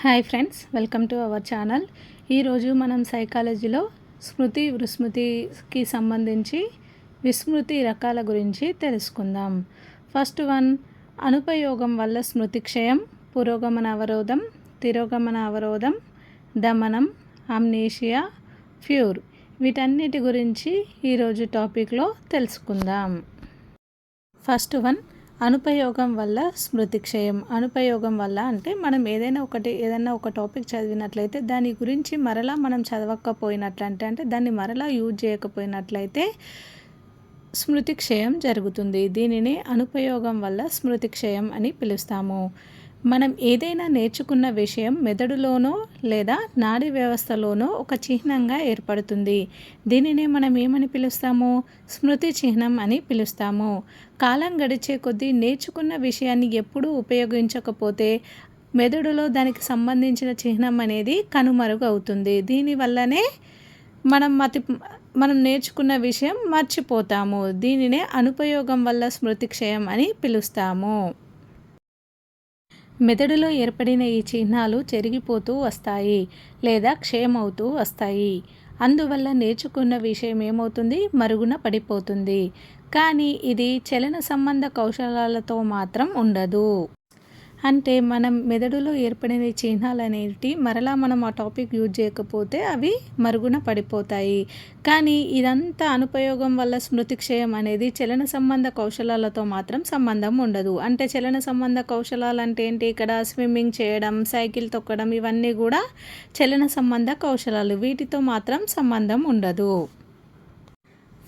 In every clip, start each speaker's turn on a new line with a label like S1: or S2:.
S1: Hi friends welcome to our channel. ఈరోజు మనం సైకాలజీలో స్మృతి విస్మృతికి సంబంధించి విస్మృతి రకాల గురించి తెలుసుకుందాం. ఫస్ట్ వన్ అనుపయోగం వల్ల స్మృతి క్షయం పురోగమన అవరోధం తిరోగమన అవరోధం దమనం అమ్నేషియా ఫ్యూర్. వీటన్నిటి గురించి ఈరోజు టాపిక్లో తెలుసుకుందాం. ఫస్ట్ వన్ అనుపయోగం వల్ల స్మృతి క్షయం అనుపయోగం వల్ల అంటే మనం ఏదైనా ఒకటి ఏదైనా ఒక టాపిక్ చదివినట్లయితే దాని గురించి మరలా మనం చదవకపోయినట్లంటే అంటే దాన్ని మరలా యూజ్ చేయకపోయినట్లయితే స్మృతి క్షయం జరుగుతుంది. దీనిని అనుపయోగం వల్ల స్మృతి క్షయం అని పిలుస్తాము. మనం ఏదైనా నేర్చుకున్న విషయం మెదడులోనో లేదా నాడీ వ్యవస్థలోనో ఒక చిహ్నంగా ఏర్పడుతుంది. దీనినే మనం ఏమని పిలుస్తాము? స్మృతి చిహ్నం అని పిలుస్తాము. కాలం గడిచే కొద్దీ నేర్చుకున్న విషయాన్ని ఎప్పుడూ ఉపయోగించకపోతే మెదడులో దానికి సంబంధించిన చిహ్నం అనేది కనుమరుగవుతుంది. దీనివల్లనే మనం మతి మనం నేర్చుకున్న విషయం మర్చిపోతాము. దీనినే అనుపయోగం వల్ల స్మృతి క్షయం అని పిలుస్తాము. మెదడులో ఏర్పడిన ఈ చిహ్నాలు చెరిగిపోతూ వస్తాయి లేదా క్షయమవుతూ వస్తాయి. అందువల్ల నేర్చుకున్న విషయం ఏమవుతుంది? మరుగున పడిపోతుంది. కానీ ఇది చలన సంబంధ కౌశలాలతో మాత్రం ఉండదు. అంటే మనం మెదడులో ఏర్పడిన చిహ్నాలు అనేవి మరలా మనం ఆ టాపిక్ యూజ్ చేయకపోతే అవి మరుగున పడిపోతాయి. కానీ ఇదంతా అనుపయోగం వల్ల స్మృతి క్షయం అనేది చలన సంబంధ కౌశలాలతో మాత్రం సంబంధం ఉండదు. అంటే చలన సంబంధ కౌశలాలు అంటే ఏంటి? ఇక్కడ స్విమ్మింగ్ చేయడం సైకిల్ తొక్కడం ఇవన్నీ కూడా చలన సంబంధ కౌశలాలు. వీటితో మాత్రం సంబంధం ఉండదు.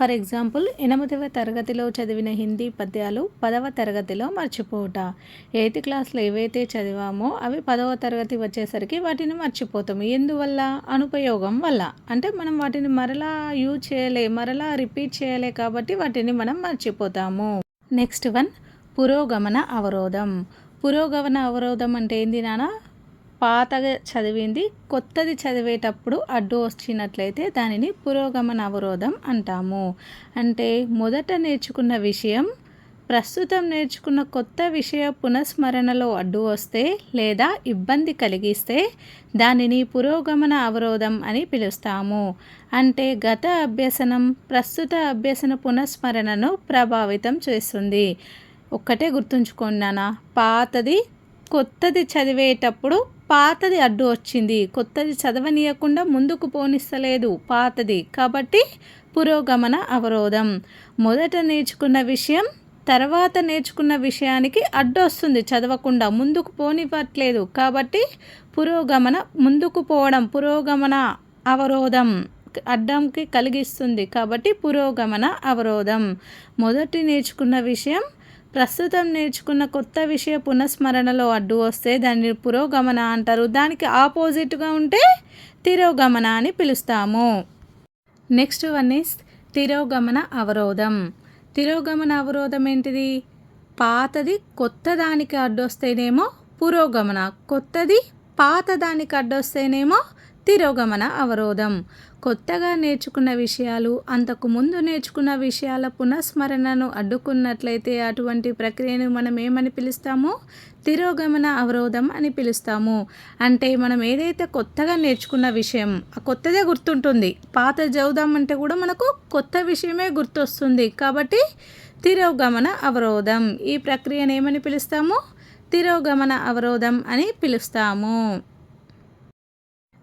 S1: ఫర్ ఎగ్జాంపుల్ ఎనిమిదవ తరగతిలో చదివిన హిందీ పద్యాలు పదవ తరగతిలో మర్చిపోట. ఎయిత్ క్లాస్లో ఏవైతే చదివామో అవి పదవ తరగతి వచ్చేసరికి వాటిని మర్చిపోతాము. ఎందువల్ల? అనుపయోగం వల్ల. అంటే మనం వాటిని మరలా యూజ్ చేయలే మరలా రిపీట్ చేయలే కాబట్టి వాటిని మనం మర్చిపోతాము. నెక్స్ట్ వన్ పురోగమన అవరోధం. పురోగమన అవరోధం అంటే ఏంది నానా పాతగా చదివింది కొత్తది చదివేటప్పుడు అడ్డు వచ్చినట్లయితే దానిని పురోగమన అవరోధం అంటాము. అంటే మొదట నేర్చుకున్న విషయం ప్రస్తుతం నేర్చుకున్న కొత్త విషయ పునఃస్మరణలో అడ్డు వస్తే లేదా ఇబ్బంది కలిగిస్తే దానిని పురోగమన అవరోధం అని పిలుస్తాము. అంటే గత అభ్యసనం ప్రస్తుత అభ్యసన పునఃస్మరణను ప్రభావితం చేస్తుంది. ఒక్కటే గుర్తుంచుకున్నానా పాతది కొత్తది చదివేటప్పుడు పాతది అడ్డు వచ్చింది. కొత్తది చదవనీయకుండా ముందుకు పోనిస్తలేదు పాతది. కాబట్టి పురోగమన అవరోధం. మొదట నేర్చుకున్న విషయం తర్వాత నేర్చుకున్న విషయానికి అడ్డు వస్తుంది. చదవకుండా ముందుకు పోనివ్వట్లేదు. కాబట్టి పురోగమన ముందుకు పోవడం పురోగమన అవరోధం అడ్డంకి కలిగిస్తుంది. కాబట్టి పురోగమన అవరోధం. మొదటి నేర్చుకున్న విషయం ప్రస్తుతం నేర్చుకున్న కొత్త విషయ పునఃస్మరణలో అడ్డు వస్తే దాన్ని పురోగమన అంటారు. దానికి ఆపోజిట్గా ఉంటే తిరోగమన అని పిలుస్తాము. నెక్స్ట్ వన్ ఇస్ తిరోగమన అవరోధం. తిరోగమన అవరోధం ఏంటిది? పాతది కొత్త దానికి అడ్డొస్తేనేమో పురోగమన కొత్తది పాత దానికి అడ్డొస్తేనేమో తిరోగమన అవరోధం. కొత్తగా నేర్చుకున్న విషయాలు అంతకు ముందు నేర్చుకున్న విషయాల పునఃస్మరణను అడ్డుకున్నట్లయితే అటువంటి ప్రక్రియను మనం ఏమని పిలుస్తామో? తిరోగమన అవరోధం అని పిలుస్తాము. అంటే మనం ఏదైతే కొత్తగా నేర్చుకున్న విషయం ఆ కొత్తదే గుర్తుంటుంది. పాత చదువుదామంటే కూడా మనకు కొత్త విషయమే గుర్తొస్తుంది. కాబట్టి తిరోగమన అవరోధం. ఈ ప్రక్రియను ఏమని పిలుస్తాము? తిరోగమన అవరోధం అని పిలుస్తాము.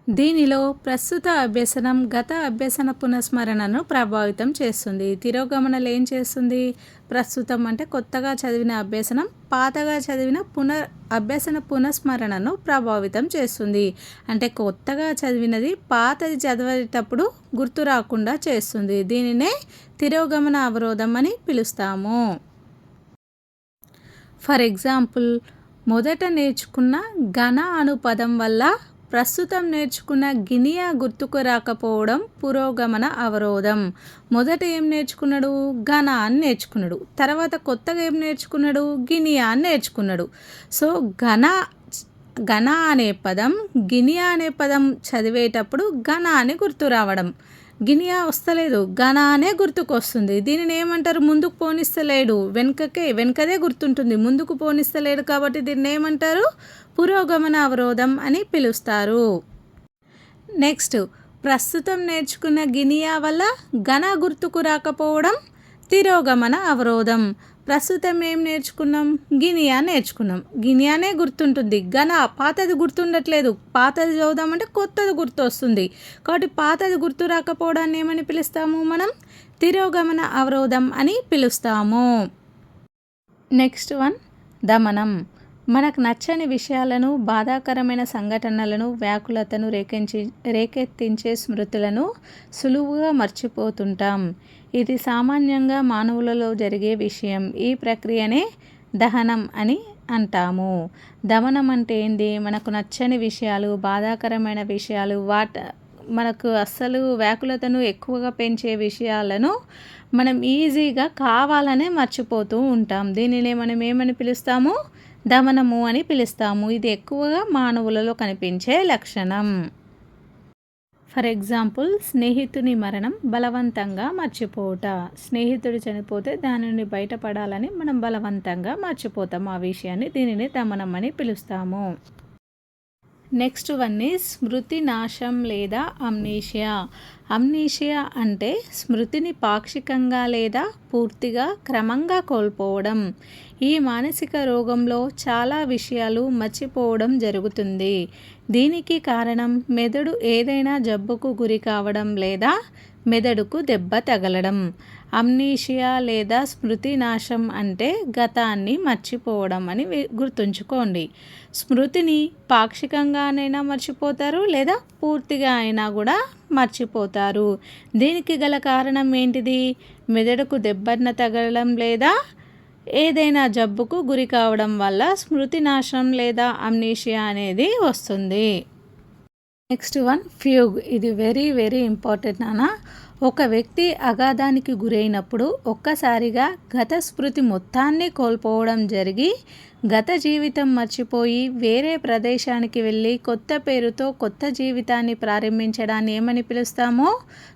S1: దీనిలో ప్రస్తుత అభ్యసనం గత అభ్యసన పునఃస్మరణను ప్రభావితం చేస్తుంది. తిరోగమనలు ఏం చేస్తుంది? ప్రస్తుతం అంటే కొత్తగా చదివిన అభ్యసనం పాతగా చదివిన పునర్ అభ్యసన పునఃస్మరణను ప్రభావితం చేస్తుంది. అంటే కొత్తగా చదివినది పాతది చదివేటప్పుడు గుర్తు రాకుండా చేస్తుంది. దీనినే తిరోగమన అవరోధం అని పిలుస్తాము. ఫర్ ఎగ్జాంపుల్ మొదట నేర్చుకున్న ఘన అను పదం వల్ల ప్రస్తుతం నేర్చుకున్న గినియా గుర్తుకు రాకపోవడం పురోగమన అవరోధం. మొదట ఏం నేర్చుకున్నాడు? ఘన అని నేర్చుకున్నాడు. తర్వాత కొత్తగా ఏం నేర్చుకున్నాడు? గినియా అని నేర్చుకున్నాడు. సో ఘన ఘన అనే పదం గినియా అనే పదం చదివేటప్పుడు ఘన అని గుర్తు రావడం. గినియా వస్తలేదు. ఘన అనే గుర్తుకొస్తుంది దీనిని ఏమంటారు? ముందుకు పోనిస్తలేడు. వెనుకకే వెనుకదే గుర్తుంటుంది. ముందుకు పోనిస్తలేడు కాబట్టి దీన్ని ఏమంటారు? పురోగమన అవరోధం అని పిలుస్తారు. నెక్స్ట్ ప్రస్తుతం నేర్చుకున్న గినియా వల్ల ఘన గుర్తుకు రాకపోవడం తిరోగమన అవరోధం. ప్రస్తుతం ఏం నేర్చుకున్నాం? గినియా నేర్చుకున్నాం. గినియానే గుర్తుంటుంది. ఘన పాతది గుర్తుండట్లేదు. పాతది చదువుదామంటే కొత్తది గుర్తు వస్తుంది కాబట్టి పాతది గుర్తు రాకపోవడాన్ని ఏమని పిలుస్తాము మనం? తిరోగమన అవరోధం అని పిలుస్తాము. నెక్స్ట్ వన్ దమనం. మనకు నచ్చని విషయాలను బాధాకరమైన సంఘటనలను వ్యాకులతను రేకెంచి రేకెత్తించే స్మృతులను సులువుగా మర్చిపోతుంటాం. ఇది సామాన్యంగా మానవులలో జరిగే విషయం. ఈ ప్రక్రియనే దహనం అని అంటాము. దమనం అంటే ఏంది? మనకు నచ్చని విషయాలు బాధాకరమైన విషయాలు వాట మనకు అస్సలు వ్యాకులతను ఎక్కువగా పెంచే విషయాలను మనం ఈజీగా కావాలనే మర్చిపోతూ ఉంటాం. దీనిని మనం ఏమని పిలుస్తాము? దమనము అని పిలుస్తాము. ఇది ఎక్కువగా మానవులలో కనిపించే లక్షణం. ఫర్ ఎగ్జాంపుల్ స్నేహితుని మరణం బలవంతంగా మర్చిపోవుట. స్నేహితుడు చనిపోతే దాని నుండి బయటపడాలని మనం బలవంతంగా మర్చిపోతాం. ఆ విషయాన్ని దీనిని దమనం అని పిలుస్తాము. నెక్స్ట్ వన్ ఈ స్మృతి నాశం లేదా అమ్నీషియా అమ్నీషియా అంటే స్మృతిని పాక్షికంగా లేదా పూర్తిగా క్రమంగా కోల్పోవడం ఈ మానసిక రోగంలో చాలా విషయాలు మర్చిపోవడం జరుగుతుంది దీనికి కారణం మెదడు ఏదైనా జబ్బుకు గురి కావడం లేదా మెదడుకు దెబ్బ తగలడం అమ్నీషియా లేదా స్మృతి నాశం అంటే గతాన్ని మర్చిపోవడం అని గుర్తుంచుకోండి. స్మృతిని పాక్షికంగానైనా మర్చిపోతారు లేదా పూర్తిగా అయినా కూడా మర్చిపోతారు. దీనికి గల కారణం ఏంటిది? మెదడుకు దెబ్బన తగలడం లేదా ఏదైనా జబ్బుకు గురి కావడం వల్ల స్మృతి నాశనం లేదా అమ్నీషియా అనేది వస్తుంది. Next one fugue. ఇది వెరీ వెరీ ఇంపార్టెంట్ నాన్న. ఒక వ్యక్తి అగాధానికి గురైనప్పుడు ఒక్కసారిగా గత స్మృతి మొత్తాన్ని కోల్పోవడం జరిగి గత జీవితం మర్చిపోయి వేరే ప్రదేశానికి వెళ్ళి కొత్త పేరుతో కొత్త జీవితాన్ని ప్రారంభించడాన్ని ఏమని పిలుస్తామో?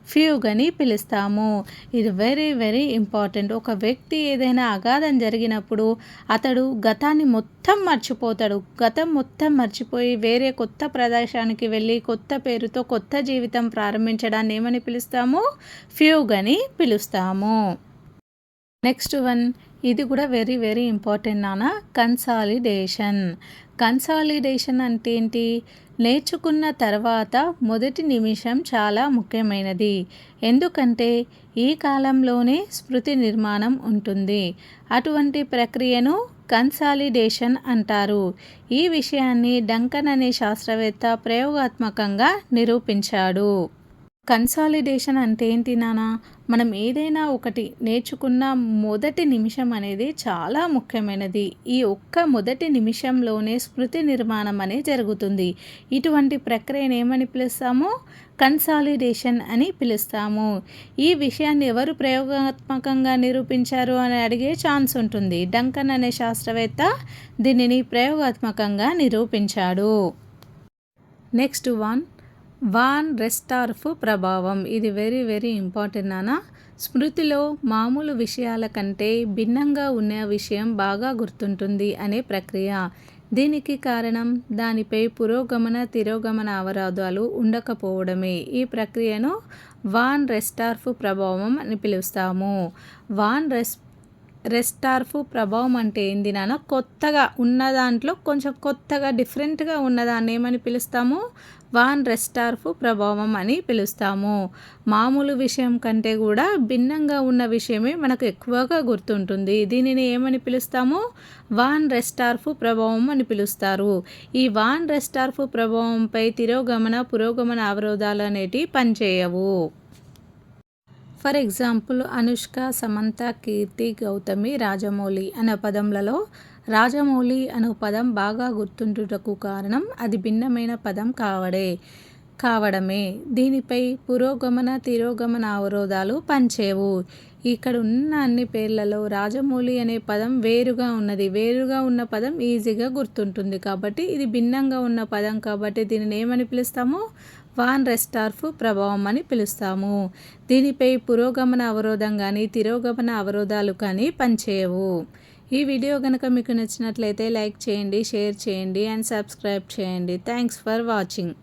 S1: ఫ్యూగ్ అని పిలుస్తాము. ఇది వెరీ వెరీ ఇంపార్టెంట్ ఒక వ్యక్తి ఏదైనా అగాధం జరిగినప్పుడు అతడు గతాన్ని మొత్తం మర్చిపోతాడు. గతం మొత్తం మర్చిపోయి వేరే కొత్త ప్రదేశానికి వెళ్ళి కొత్త పేరుతో కొత్త జీవితం ప్రారంభించడాన్ని ఏమని పిలుస్తాము? ఫ్యూగ్ అని పిలుస్తాము. నెక్స్ట్ వన్ ఇది కూడా వెరీ వెరీ ఇంపార్టెంట్ నాన్న. కన్సాలిడేషన్ కన్సాలిడేషన్ అంటే ఏంటి? నేర్చుకున్న తర్వాత మొదటి నిమిషం చాలా ముఖ్యమైనది. ఎందుకంటే ఈ కాలంలోనే స్మృతి నిర్మాణం ఉంటుంది. అటువంటి ప్రక్రియను కన్సాలిడేషన్ అంటారు. ఈ విషయాన్ని డంకన్ అనే శాస్త్రవేత్త ప్రయోగాత్మకంగా నిరూపించాడు. కన్సాలిడేషన్ అంటే ఏంటి నానా? మనం ఏదైనా ఒకటి నేర్చుకున్న మొదటి నిమిషం అనేది చాలా ముఖ్యమైనది. ఈ ఒక్క మొదటి నిమిషంలోనే స్మృతి నిర్మాణం అనేది జరుగుతుంది. ఇటువంటి ప్రక్రియను ఏమని పిలుస్తామో? కన్సాలిడేషన్ అని పిలుస్తాము. ఈ విషయాన్ని ఎవరు ప్రయోగాత్మకంగా నిరూపించారు అని అడిగే ఛాన్స్ ఉంటుంది. డంకన్ అనే శాస్త్రవేత్త దీనిని ప్రయోగాత్మకంగా నిరూపించాడు. నెక్స్ట్ వన్ వాన్ రెస్టార్ఫ్ ప్రభావం. ఇది వెరీ వెరీ ఇంపార్టెంట్ నాన్న స్మృతిలో మామూలు విషయాల కంటే భిన్నంగా ఉన్న విషయం బాగా గుర్తుంటుంది అనే ప్రక్రియ. దీనికి కారణం దానిపై పురోగమన తిరోగమన అవరాధాలు ఉండకపోవడమే. ఈ ప్రక్రియను వాన్ రెస్టార్ఫ్ ప్రభావం అని పిలుస్తాము. వాన్ రెస్ రెస్టార్ఫ్ ప్రభావం అంటే ఏంది నాన్న కొత్తగా ఉన్న దాంట్లో కొంచెం కొత్తగా డిఫరెంట్గా ఉన్నదాన్ని ఏమని పిలుస్తాము? వాన్ రెస్టార్ఫ్ ప్రభావం అని పిలుస్తాము. మామూలు విషయం కంటే కూడా భిన్నంగా ఉన్న విషయమే మనకు ఎక్కువగా గుర్తుంటుంది. దీనిని ఏమని పిలుస్తాము? వాన్ రెస్టార్ఫ్ ప్రభావం అని పిలుస్తారు. ఈ వాన్ రెస్టార్ఫ్ ప్రభావంపై తిరోగమన పురోగమన అవరోధాలు అనేటివి పనిచేయవు. ఫర్ ఎగ్జాంపుల్ అనుష్క సమంత కీర్తి గౌతమి రాజమౌళి అనే పదములలో రాజమౌళి అనే పదం బాగా గుర్తుంటుటకు కారణం అది భిన్నమైన పదం కావడే కావడమే. దీనిపై పురోగమన తిరోగమన అవరోధాలు పంచేవు. ఇక్కడ ఉన్న అన్ని పేర్లలో రాజమౌళి అనే పదం వేరుగా ఉన్నది. వేరుగా ఉన్న పదం ఈజీగా గుర్తుంటుంది కాబట్టి ఇది భిన్నంగా ఉన్న పదం కాబట్టి దీనిని ఏమని పిలుస్తాము? వాన్ రెస్టార్ఫ్ ప్రభావం అని పిలుస్తాము. దీనిపై పురోగమన అవరోధం కానీ తిరోగమన అవరోధాలు కానీ పనిచేయవు. ఈ వీడియో కనుక మీకు నచ్చినట్లయితే లైక్ చేయండి షేర్ చేయండి అండ్ సబ్స్క్రైబ్ చేయండి. Thanks for watching.